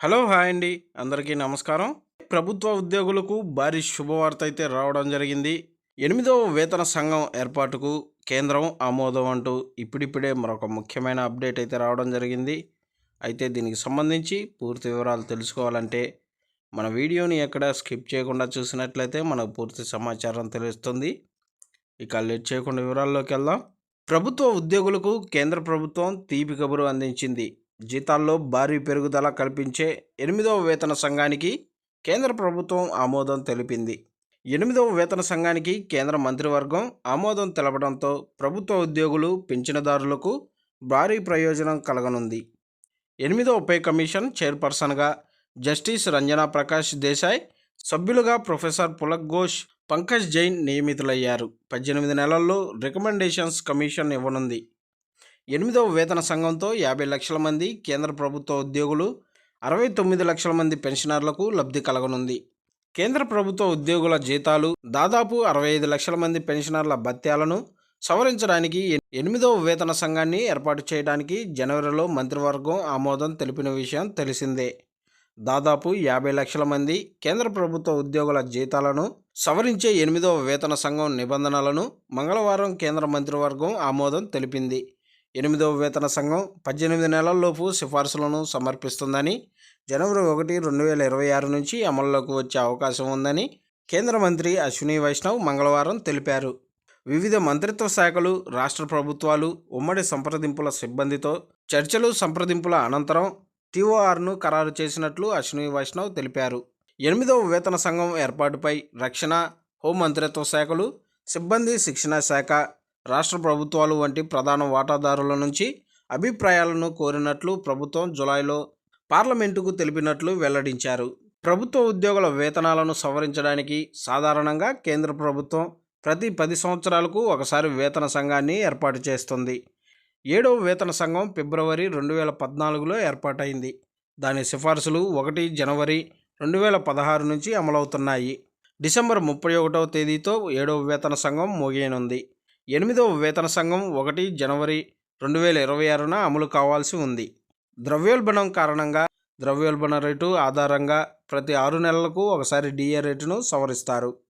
Hello hi అండి. అందరికీ నమస్కారం. ప్రభుత్వ ఉద్యోగులకు భారీ శుభవార్త అయితే రావడం జరిగింది. ఎనిమిదవ వేతన సంఘం ఏర్పాటుకు కేంద్రం ఆమోదం అంటూ ఇప్పుడిప్పుడే మరొక ముఖ్యమైన అప్డేట్ అయితే రావడం జరిగింది. అయితే దీనికి సంబంధించి పూర్తి వివరాలు తెలుసుకోవాలంటే మన వీడియోని ఎక్కడ స్కిప్ చేయకుండా చూసినట్లయితే మనకు పూర్తి సమాచారం తెలుస్తుంది. ఇక లేట్ చేయకుండా వివరాల్లోకి వెళ్దాం. ప్రభుత్వ ఉద్యోగులకు కేంద్ర ప్రభుత్వం తీపి కబురు అందించింది. జీతాల్లో భారీ పెరుగుదల కల్పించే ఎనిమిదవ వేతన సంఘానికి కేంద్ర ప్రభుత్వం ఆమోదం తెలిపింది. ఎనిమిదవ వేతన సంఘానికి కేంద్ర మంత్రివర్గం ఆమోదం తెలపడంతో ప్రభుత్వ ఉద్యోగులు పింఛనదారులకు భారీ ప్రయోజనం కలగనుంది. ఎనిమిదవ పే కమిషన్ చైర్పర్సన్గా జస్టిస్ రంజనా ప్రకాష్ దేశాయ్ సభ్యులుగా ప్రొఫెసర్ పులక్ ఘోష్ పంకజ్ జైన్ నియమితులయ్యారు. పద్దెనిమిది నెలల్లో రికమెండేషన్స్ కమిషన్ ఇవ్వనుంది. ఎనిమిదవ వేతన సంఘంతో యాభై లక్షల మంది కేంద్ర ప్రభుత్వ ఉద్యోగులు అరవై తొమ్మిది లక్షల మంది పెన్షనర్లకు లబ్ధి కలగనుంది. కేంద్ర ప్రభుత్వ ఉద్యోగుల జీతాలు దాదాపు అరవై ఐదు లక్షల మంది పెన్షనర్ల భత్యాలను సవరించడానికి ఎనిమిదవ వేతన సంఘాన్ని ఏర్పాటు చేయడానికి జనవరిలో మంత్రివర్గం ఆమోదం తెలిపిన విషయం తెలిసిందే. దాదాపు యాభై లక్షల మంది కేంద్ర ప్రభుత్వ ఉద్యోగుల జీతాలను సవరించే ఎనిమిదవ వేతన సంఘం నిబంధనలను మంగళవారం కేంద్ర మంత్రివర్గం ఆమోదం తెలిపింది. ఎనిమిదవ వేతన సంఘం పద్దెనిమిది నెలల్లోపు సిఫార్సులను సమర్పిస్తుందని జనవరి ఒకటి రెండు వేల ఇరవై ఆరు నుంచి అమల్లోకి వచ్చే అవకాశం ఉందని కేంద్ర మంత్రి అశ్విని వైష్ణవ్ మంగళవారం తెలిపారు. వివిధ మంత్రిత్వ శాఖలు రాష్ట్ర ప్రభుత్వాలు ఉమ్మడి సంప్రదింపుల సిబ్బందితో చర్చలు సంప్రదింపుల అనంతరం టీఓఆర్ను ఖరారు చేసినట్లు అశ్విని వైష్ణవ్ తెలిపారు. ఎనిమిదవ వేతన సంఘం ఏర్పాటుపై రక్షణ హోం మంత్రిత్వ శాఖలు సిబ్బంది శిక్షణ శాఖ రాష్ట్ర ప్రభుత్వాలు వంటి ప్రధాన వాటాదారుల నుంచి అభిప్రాయాలను కోరినట్లు ప్రభుత్వం జులైలో పార్లమెంటుకు తెలిపినట్లు వెల్లడించారు. ప్రభుత్వ ఉద్యోగుల వేతనాలను సవరించడానికి సాధారణంగా కేంద్ర ప్రభుత్వం ప్రతి పది సంవత్సరాలకు ఒకసారి వేతన సంఘాన్ని ఏర్పాటు చేస్తుంది. ఏడవ వేతన సంఘం ఫిబ్రవరి రెండు వేల పద్నాలుగులో ఏర్పాటైంది. దాని సిఫార్సులు ఒకటి జనవరి రెండు వేల పదహారు నుంచి అమలవుతున్నాయి. డిసెంబర్ ముప్పై ఒకటవ తేదీతో ఏడవ వేతన సంఘం ముగియనుంది ఎనిమిదవ వేతన సంఘం ఒకటి జనవరి రెండు వేల ఇరవై ఆరున అమలు కావాల్సి ఉంది. ద్రవ్యోల్బణం కారణంగా ద్రవ్యోల్బణ రేటు ఆధారంగా ప్రతి ఆరు నెలలకు ఒకసారి డిఏ రేటును సవరిస్తారు.